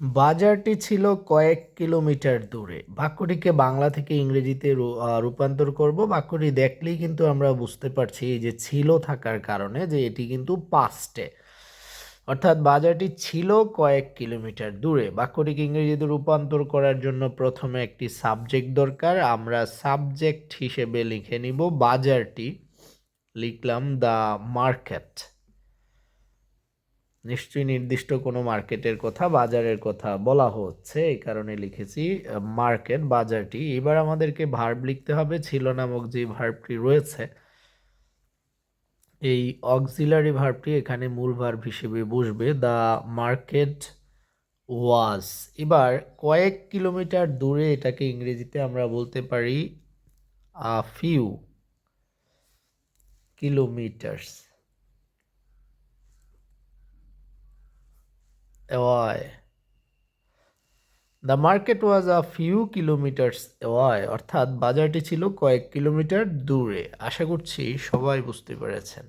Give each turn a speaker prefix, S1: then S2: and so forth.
S1: বাজারটি ছিল কয়েক কিলোমিটার দূরে। বাক্যটিকে বাংলা থেকে ইংরেজিতে রূপান্তর করব। বাক্যটি দেখলেই কিন্তু আমরা বুঝতে পারছি যে ছিল থাকার কারণে যে এটি কিন্তু পাস্টে অর্থাৎ বাজারটি ছিল কয়েক কিলোমিটার দূরে। বাক্যটিকে ইংরেজিতে রূপান্তর করার জন্য প্রথমে একটি সাবজেক্ট দরকার। আমরা সাবজেক্ট হিসেবে লিখে নিব বাজারটি। লিখলাম দ্য মার্কেট নিশ্চয়ই নির্দিষ্ট কোনো মার্কেটের কথা, বাজারের কথা বলা হচ্ছে। এই কারণে লিখেছি, মার্কেট, বাজারটি। এবার আমাদেরকে ভার্ব লিখতে হবে, ছিল নামক যে ভার্বটি রয়েছে, এই অক্সিলারি ভার্বটি এখানে মূল ভার্ব হিসেবে বসবে, দ্য মার্কেট ওয়াজ। এবার কয়েক কিলোমিটার দূরে এটাকে ইংরেজিতে আমরা বলতে পারি, a few kilometres. Away. The market was a few kilometres away অর্থাৎ বাজারটি ছিল কয়েক কিলোমিটার দূরে আশা করছি সবাই বুঝতে পেরেছেন